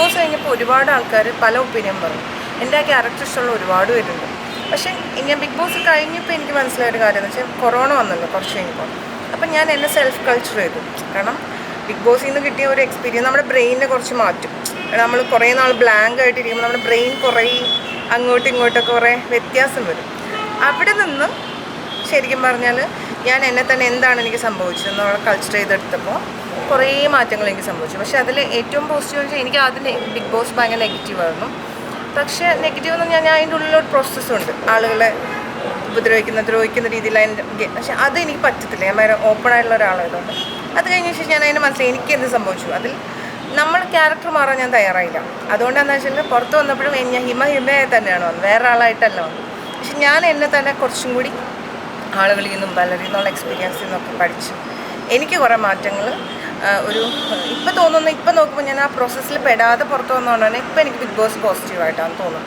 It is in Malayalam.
ബോസ് കഴിഞ്ഞപ്പോൾ ഒരുപാട് ആൾക്കാർ പല ഒപ്പീനിയൻ പറഞ്ഞു. എന്റെ ആ ക്യാരക്ടർ ഇഷ്ടമുള്ള ഒരുപാട് പേരുണ്ട്. പക്ഷേ ഞാൻ ബിഗ് ബോസ് കഴിഞ്ഞപ്പോൾ എനിക്ക് മനസ്സിലായ ഒരു കാര്യം എന്ന് വെച്ചാൽ കൊറോണ വന്നല്ലോ കുറച്ച് കഴിഞ്ഞപ്പോൾ. അപ്പം ഞാൻ എന്നെ സെൽഫ് കൾച്ചർ ചെയ്തു. കാരണം ബിഗ് ബോസിൽ നിന്ന് കിട്ടിയ ഒരു എക്സ്പീരിയൻസ് നമ്മുടെ ബ്രെയിനിനെ കുറച്ച് മാറ്റും. നമ്മൾ കുറേ നാൾ ബ്ലാങ്ക് ആയിട്ടിരിക്കുമ്പോൾ നമ്മുടെ ബ്രെയിൻ കുറേ അങ്ങോട്ടും ഇങ്ങോട്ടൊക്കെ കുറേ വ്യത്യാസം വരും. അവിടെ നിന്ന് ശരിക്കും പറഞ്ഞാൽ ഞാൻ എന്നെ തന്നെ എന്താണ് എനിക്ക് സംഭവിച്ചത് എന്നുള്ള കൾച്ചർ ചെയ്തെടുത്തപ്പോൾ കുറേ മാറ്റങ്ങൾ എനിക്ക് സംഭവിച്ചു. പക്ഷേ അതിൽ ഏറ്റവും പോസിറ്റീവ് വെച്ചാൽ എനിക്ക് ആദ്യം ബിഗ് ബോസ് ഭയങ്കര നെഗറ്റീവായിരുന്നു പക്ഷേ നെഗറ്റീവ് എന്ന് ഞാൻ അതിന്റെ ഉള്ളിലൊരു പ്രോസസ്സുണ്ട് ആളുകളെ ഉപദ്രവിക്കുന്ന ദ്രോഹിക്കുന്ന രീതിയിൽ അതിന്റെ പക്ഷേ അത് എനിക്ക് പറ്റത്തില്ല. ഞാൻ ഭയങ്കര ഓപ്പൺ ആയിട്ടുള്ള ഒരാളായതുകൊണ്ട്. അത് കഴിഞ്ഞ ശേഷം ഞാൻ അതിന്റെ മനസ്സിൽ എനിക്ക് എന്ത് സംഭവിച്ചു? അതിൽ നമ്മൾ ക്യാരക്ടർ മാറാൻ ഞാൻ തയ്യാറായില്ല. അതുകൊണ്ടാണെന്ന് വെച്ചിട്ടുണ്ടെങ്കിൽ പുറത്ത് വന്നപ്പോഴും ഞാൻ ഹിമ ഹിമയായി തന്നെയാണ് വന്നത്. വേറെ ആളായിട്ടല്ല വന്നത്. പക്ഷെ ഞാൻ എന്നെ തന്നെ കുറച്ചും കൂടി ആളുകളിൽ നിന്നും പലരിൽ നിന്നുള്ള എക്സ്പീരിയൻസിൽ നിന്നൊക്കെ പഠിച്ചു. എനിക്ക് കുറേ മാറ്റങ്ങൾ ഒരു ഇപ്പം തോന്നുന്നു ഇപ്പം നോക്കുമ്പോൾ ഞാൻ ആ പ്രോസസ്സിൽ പെടാതെ പുറത്തു വന്നതുകൊണ്ടാണ് ഇപ്പം എനിക്ക് ബിഗ് ബോസ് പോസിറ്റീവായിട്ടാണ് തോന്നുന്നത്.